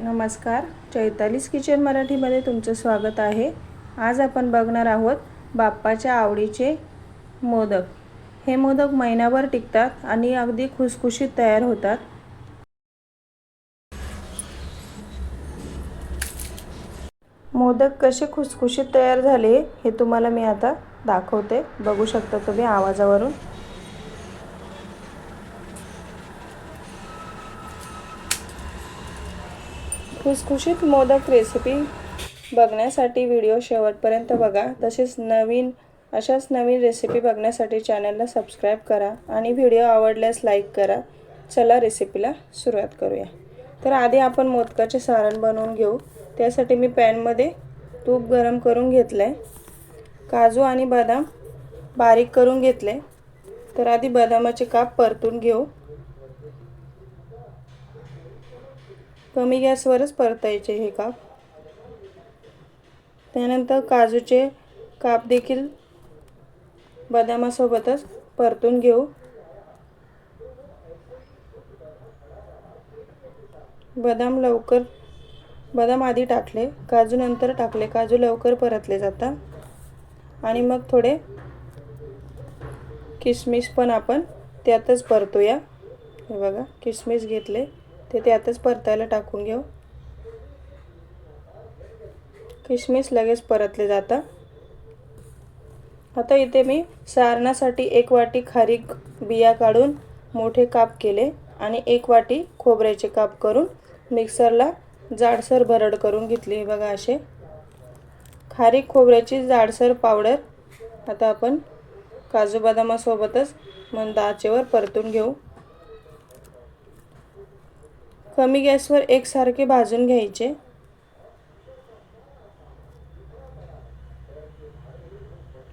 नमस्कार. चैतालीस किचन मराठीमध्ये तुमचं स्वागत आहे. आज आपण बघणार आहोत बाप्पाच्या आवडीचे मोदक. हे मोदक महिनाभर टिकतात आणि अगदी खुसखुशीत तयार होतात. मोदक कसे खुसखुशीत तयार झाले हे तुम्हाला मी आता दाखवते. बघू शकता तुम्ही आवाजावरून. खुसखुशीत मोदक रेसिपी बघण्यासाठी व्हिडिओ शेवटपर्यंत बघा. तसेच नवीन अशाच नवीन रेसिपी बघण्यासाठी चॅनलला सबस्क्राईब करा आणि व्हिडिओ आवडल्यास लाईक करा. चला रेसिपीला सुरुवात करूया. तर आधी आपण मोदकाचे सारण बनवून घेऊ. त्यासाठी मी पॅनमध्ये तूप गरम करून घेतलं आहे काजू आणि बदाम बारीक करून घेतले. तर आधी बदामाचे काप परतून घेऊ. कमी गॅसवरच परतायचे हे काप. त्यानंतर काजूचे काप देखील बदामासोबतच परतून घेऊ. बदाम लवकर बदाम आधी टाकले काजू नंतर टाकले. काजू लवकर परतले जातात. आणि मग थोडे किशमिश पण आपण त्यातच परतूया. हे बघा किशमिश घेतले. ते त्यातच परतायला टाकून घेऊ. किशमिश लगेच परतले जातात आता इथे मी सारणासाठी एक वाटी खारीक बिया काढून मोठे काप केले आणि एक वाटी खोबऱ्याचे काप करून मिक्सरला जाडसर भरड करून घेतली. बघा असे. खारीक खोबऱ्याची जाडसर पावडर आता आपण काजू बदामासोबतच मंद आचेवर परतून घेऊ. कमी गॅसवर एकसारखे भाजून घ्यायचे.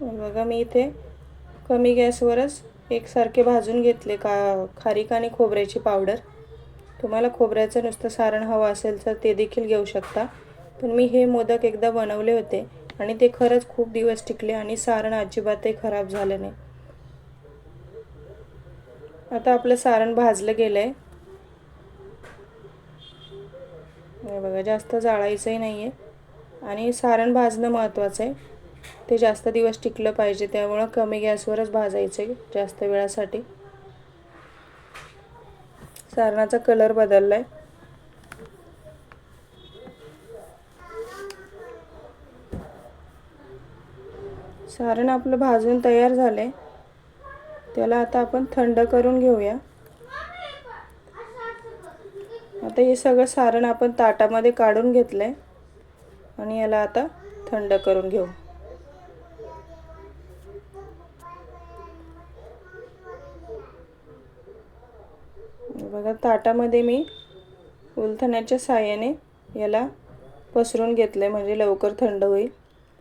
बघा मी इथे कमी गॅसवरच एकसारखे भाजून घेतले का खारीक आणि खोबऱ्याची पावडर. तुम्हाला खोबऱ्याचं नुसतं सारण हवं असेल तर ते देखील घेऊ शकता. पण मी हे मोदक एकदा बनवले होते आणि ते खरंच खूप दिवस टिकले आणि सारण अजिबातही खराब झालं नाही. आता आपलं सारण भाजलं गेलं आहे हे बघा जास्त जाळायचंही नाही आहे आणि सारण भाजणं महत्त्वाचं आहे. ते जास्त दिवस टिकलं पाहिजे त्यामुळं कमी गॅसवरच भाजायचं आहे जास्त वेळासाठी. सारणाचा कलर बदलला आहे सारण आपलं भाजून तयार झालं आहे त्याला आता आपण थंड करून घेऊया. आता हे सगळं सारण आपण ताटामध्ये काढून घेतलं आहे आणि याला आता थंड करून घेऊ. बघा ताटामध्ये मी उलथण्याच्या साह्याने याला पसरून घेतलं आहे म्हणजे लवकर थंड होईल.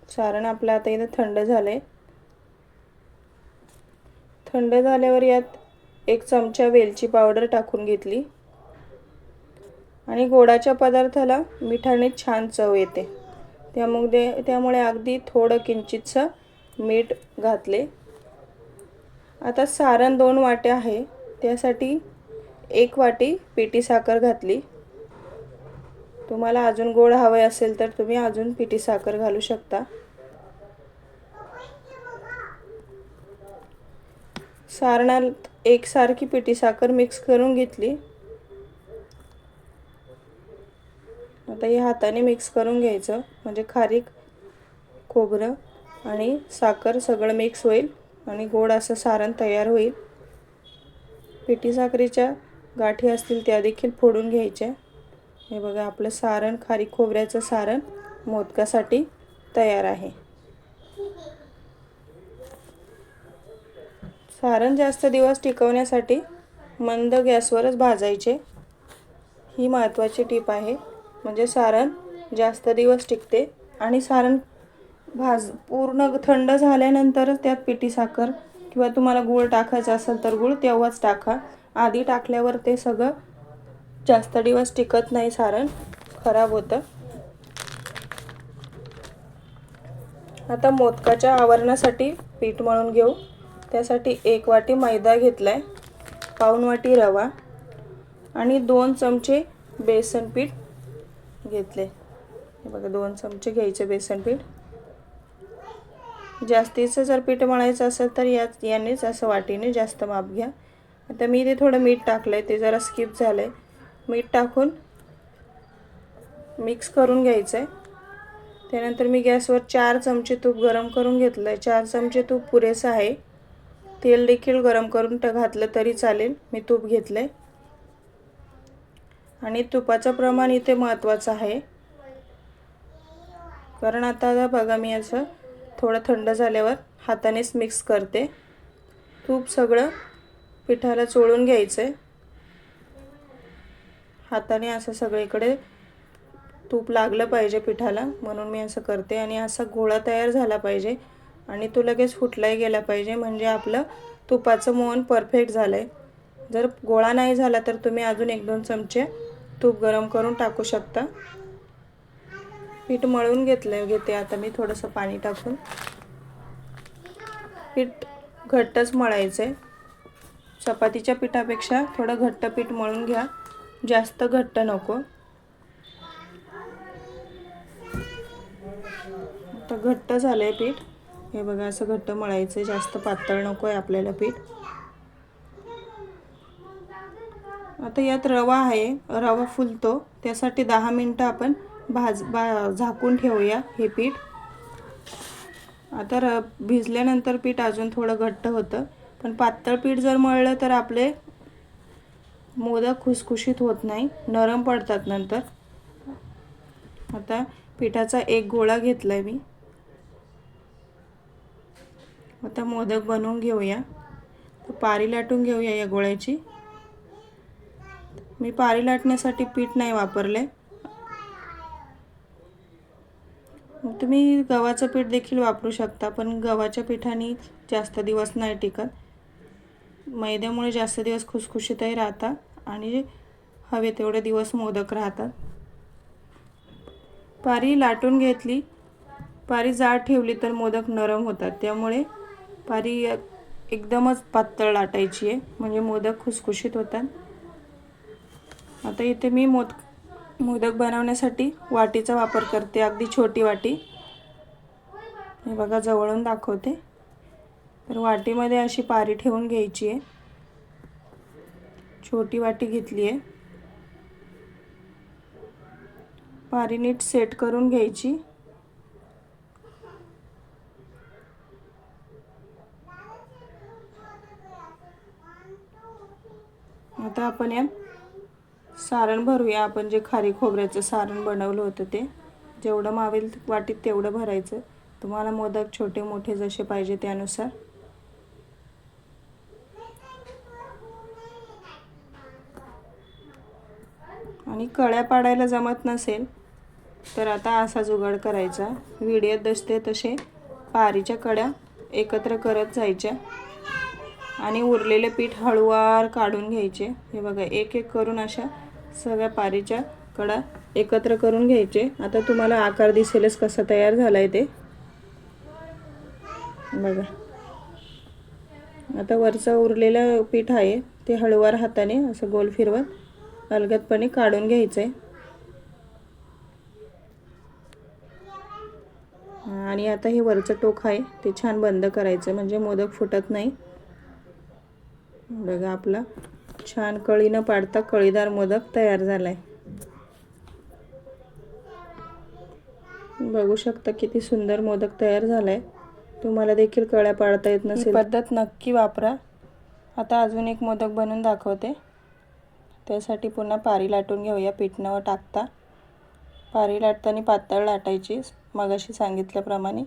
सारण आपलं आता इथं थंड झालं आहे थंड झाल्यावर यात एक चमचा वेलची पावडर टाकून घेतली. आणि गोडाच्या पदार्थाला मिठाने छान चव येते. त्यामुळे त्यामुळे अगदी थोडं किंचितचं मीठ घातले. आता सारण दोन वाट्या आहे. त्यासाठी एक वाटी पिठी साखर घातली. तुम्हाला अजून गोड हवे असेल तर तुम्ही अजून पिठी साखर घालू शकता. सारणात एकसारखी पिठी साखर मिक्स करून घेतली. आता हे हाताने मिक्स करून घ्यायचं. म्हणजे खारीक खोबरं आणि साखर सगळं मिक्स होईल आणि गोड असं सारण तयार होईल. पिठी साखरेच्या गाठी असतील त्या देखील फोडून घ्यायच्या. हे बघा आपलं सारण खारी खोबऱ्याचं सारण मोदकासाठी तयार आहे. सारण जास्त दिवस टिकवण्यासाठी मंद गॅसवरच भाजायचे. ही महत्त्वाची टीप आहे. म्हणजे सारण जास्त दिवस टिकते आणि सारण भाज पूर्ण थंड झाल्यानंतरच त्यात पिठी साखर किंवा तुम्हाला गूळ टाकायचं असेल तर गूळ तेव्हाच टाका. आधी टाकल्यावर ते सगळं जास्त दिवस टिकत नाही सारण खराब होतं. आता मोदकाच्या आवरणासाठी पीठ मळून घेऊ. त्यासाठी एक वाटी मैदा घेतला आहे पाऊन वाटी रवा आणि दोन चमचे बेसन पीठ. घेतले. हे बघा दोन चमचे घ्यायचे बेसन पीठ. जास्तीचं जर पीठ मळायचं असेल तर या यानेच असं वाटीने जास्त माप घ्या. आता मी ते थोडं मीठ टाकलं आहे ते जरा स्किप झालं आहे मीठ टाकून मिक्स करून घ्यायचं आहे त्यानंतर मी गॅसवर चार चमचे तूप गरम करून घेतलं आहे चार चमचे तूप पुरेसं आहे. तेल देखील गरम करून घातलं तरी चालेल. मी तूप घेतलं आहे आणि तुपाचं प्रमाण इथे महत्त्वाचं आहे. कारण आता बघा मी असं थोडं थंड झाल्यावर हातानेच मिक्स करते. तूप सगळं पिठाला चोळून घ्यायचं आहे हाताने असं सगळीकडे तूप लागलं पाहिजे पिठाला म्हणून मी असं करते. आणि असा गोळा तयार झाला पाहिजे आणि तो लगेच फुटलाही गेला पाहिजे. म्हणजे आपलं तुपाचं मोहन परफेक्ट झालं आहे जर गोळा नाही झाला तर तुम्ही अजून एक दोन चमचे तूप गरम करून टाकू शकता. पीठ मळून घेतलं घेते आता मी थोडंसं पाणी टाकून. पीठ घट्टच मळायचं आहे चपातीच्या पिठापेक्षा थोडं घट्ट पीठ मळून घ्या. जास्त घट्ट नको. आता घट्ट झालं आहे पीठ. हे बघा असं घट्ट मळायचं आहे जास्त पातळ नको आहे आपल्याला पीठ. आता यात रवा आहे. रवा फुलतो. त्यासाठी दहा मिनटं आपण भाज बा झाकून ठेवूया हे पीठ. आता र भिजल्यानंतर पीठ अजून थोडं घट्ट होतं. पण पातळ पीठ जर मळलं तर आपले मोदक खुसखुशीत होत नाही. नरम पडतात नंतर. आता पिठाचा एक गोळा घेतला आहे मी. आता मोदक बनवून घेऊया. पारी लाटून घेऊया या गोळ्याची. मी पारी लाटण्यासाठी पीठ नाही वापरले. तुम्ही गव्हाचं पीठ देखील वापरू शकता पण गव्हाच्या पिठाने जास्त दिवस नाही टिकत. मैद्यामुळे जास्त दिवस खुसखुशीतही राहतात आणि हवे तेवढे दिवस मोदक राहतात. पारी लाटून घेतली. पारी जाड ठेवली तर मोदक नरम होतात. त्यामुळे पारी एकदमच पातळ लाटायची आहे. म्हणजे मोदक खुसखुशीत होतात. आता इथे मी मोद मोदक बनवण्यासाठी वाटीचा वापर करते अगदी छोटी वाटी. हे बघा जवळून दाखवते. तर वाटीमध्ये अशी पारी ठेवून घ्यायची आहे. छोटी वाटी घेतली आहे. पारी नीट सेट करून घ्यायची. आता आपण या सारण भरूया. आपण जे खारी खोबऱ्याचं सारण बनवलं होतं ते. जेवढं मावेल वाटीत तेवढं भरायचं. तुम्हाला मोदक छोटे मोठे जसे पाहिजे त्यानुसार. आणि कळ्या पाडायला जमत नसेल तर आता असा जुगाड करायचा. व्हिडिओत दसते तसे पारीच्या कड्या एकत्र करत जायच्या. आणि उरलेले पीठ हळूवार काढून घ्यायचे. हे बघा एक एक करून अशा सगळ्या पारीच्या कडा एकत्र करून घ्यायचे. आता तुम्हाला आकार दिसेलच कसा तयार झाला आहे ते. बघा. आता वरचं उरलेलं पीठ आहे ते हळूवार हाताने असं गोल फिरवत अलगदपणे काढून घ्यायचं आहे आणि आता हे वरचं टोक आहे ते छान बंद करायचं म्हणजे मोदक फुटत नाही. बघा आपला. छान कळी न पाडता कळीदार मोदक तयार झालाय. बघू शकता किती सुंदर मोदक तयार झालाय. तुम्हाला देखील कळ्या पाडता येत नसेल. पद्धत नक्की वापरा. आता अजून एक मोदक बनवून दाखवते. त्यासाठी पुन्हा पारी लाटून घेऊया. पीठ टाकता. पारी लाटताना पातळ लाटायची. मगाशी सांगितल्याप्रमाणे.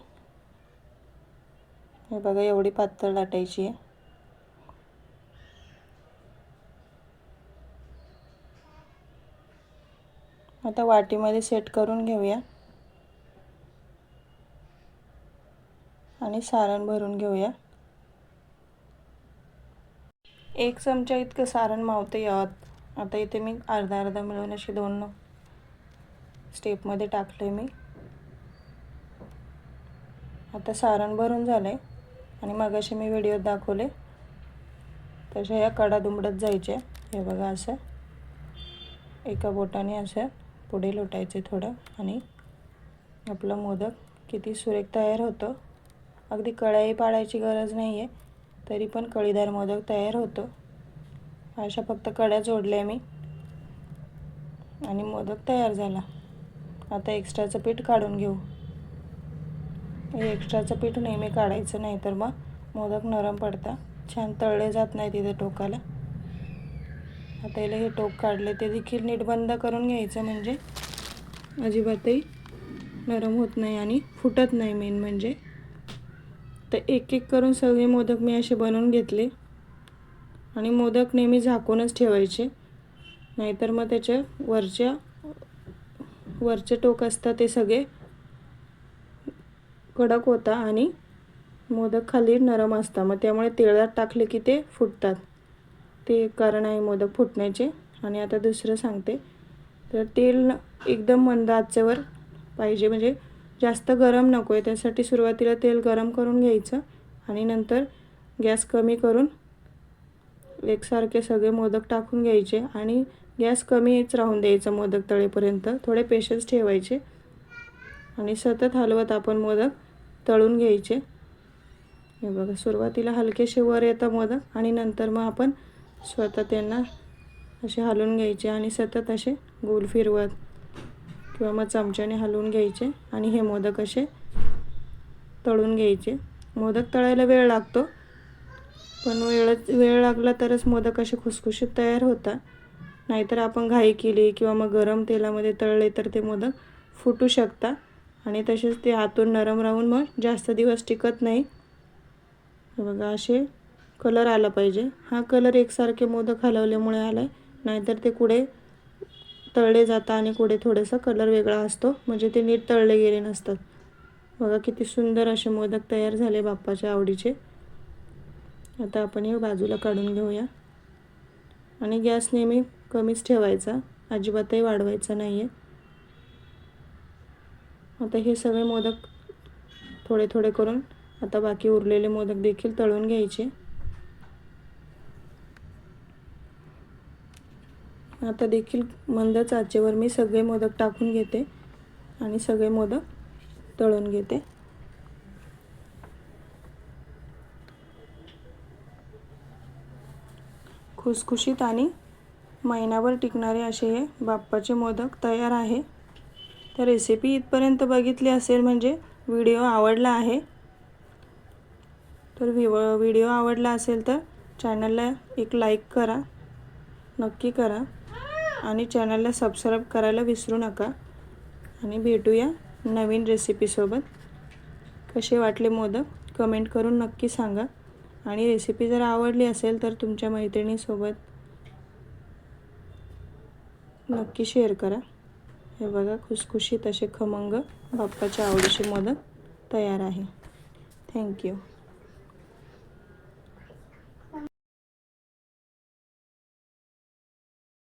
हे बघा एवढी पातळ लाटायची आहे. आता वाटीमध्ये सेट करून घेऊया. आणि सारण भरून घेऊया. एक चमचा इतकं सारण मावतं यात. आता इथे मी अर्धा अर्धा मिळून अशी दोन स्टेपमध्ये टाकले मी. आता सारण भरून झालं आहे आणि मगाशी मी व्हिडिओत दाखवले. तशा या कडा दुमडत जायच्या. हे बघा असं. एका बोटाने असं. पुढे लोटायचे थोडं आणि आपलं मोदक किती सुरेख तयार होतं. अगदी कळाई पाडायची गरज नाही आहे तरी पण कळीदार मोदक तयार होतो. अशा फक्त कड्या जोडल्या मी आणि मोदक तयार झाला. आता एक्स्ट्राचं पीठ काढून घेऊ. हे एक्स्ट्राचं पीठ नेहमी काढायचं नाही तर मग मोदक नरम पडता. छान तळले जात नाही तिथे टोकाला. आता याला हे टोक काढले ते देखील नीट बंद करून घ्यायचं म्हणजे अजिबातही नरम होत नाही आणि फुटत नाही मेन म्हणजे. तर एक एक करून सगळे मोदक मी असे बनवून घेतले. आणि मोदक नेहमी झाकूनच ठेवायचे. नाहीतर मग त्याच्या वरच्या वरचे टोक असतात ते सगळे कडक होता आणि मोदक खाली नरम असतं. मग त्यामुळे तेलात टाकले की ते फुटतात. ते कारण आहे मोदक फुटण्याचे. आणि आता दुसरं सांगते. तर तेल एकदम मंद आचेवर पाहिजे. म्हणजे जास्त गरम नको आहे त्यासाठी सुरुवातीला तेल गरम करून घ्यायचं. आणि नंतर गॅस कमी करून एकसारखे सगळे मोदक टाकून घ्यायचे. आणि गॅस कमीच राहून द्यायचा मोदक तळेपर्यंत. थोडे पेशन्स ठेवायचे. आणि सतत हलवत आपण मोदक तळून घ्यायचे. हे बघा सुरुवातीला हलकेसे वर येतं मोदक. आणि नंतर मग आपण स्वतः त्यांना असे हलवून घ्यायचे आणि सतत असे गोल फिरवत किंवा मग चमच्याने हलवून घ्यायचे आणि हे मोदक असे तळून घ्यायचे. मोदक तळायला वेळ लागतो पण वेळच वेळ लागला तरच मोदक असे खुसखुशीत तयार होतात. नाहीतर आपण घाई केली किंवा मग गरम तेलामध्ये तळले तर ते मोदक फुटू शकतात आणि तसेच ते आतून नरम राहून मग जास्त दिवस टिकत नाही. बघा असे कलर आला पाहिजे. हा कलर एकसारखे मोदक हलवल्यामुळे आला आहे नाहीतर ते कुठे तळले जातात आणि कुठे थोडासा कलर वेगळा असतो. म्हणजे ते नीट तळले गेले नसतात. बघा किती सुंदर असे मोदक तयार झाले बाप्पाच्या आवडीचे. आता आपण हे बाजूला काढून घेऊया. आणि गॅस नेहमी कमीच ठेवायचा. अजिबातही वाढवायचा नाही आहे आता हे सगळे मोदक थोडे थोडे करून आता बाकी उरलेले मोदक देखील तळून घ्यायचे. आता देखील मंद आचेवर मी सगळे मोदक टाकून घेते आणि सगळे मोदक तळून घेते. खुसखुशीत आणि महिनाभर टिकणारे असे हे बाप्पाचे मोदक तयार आहे. तर रेसिपी इथपर्यंत बघितली असेल म्हणजे व्हिडिओ आवडला आहे. तर विव व्हिडिओ आवडला असेल तर चॅनलला एक लाईक करा. नक्की करा. आणि चॅनलला सबस्क्राईब करायला विसरू नका. आणि भेटूया नवीन रेसिपीसोबत कसे वाटले मोदक? कमेंट करून नक्की सांगा. आणि रेसिपी जर आवडली असेल तर तुमच्या मैत्रिणीसोबत नक्की शेअर करा. हे बघा खुसखुशीत असे खमंग बाप्पाच्या आवडीचे मोदक तयार आहे. थँक्यू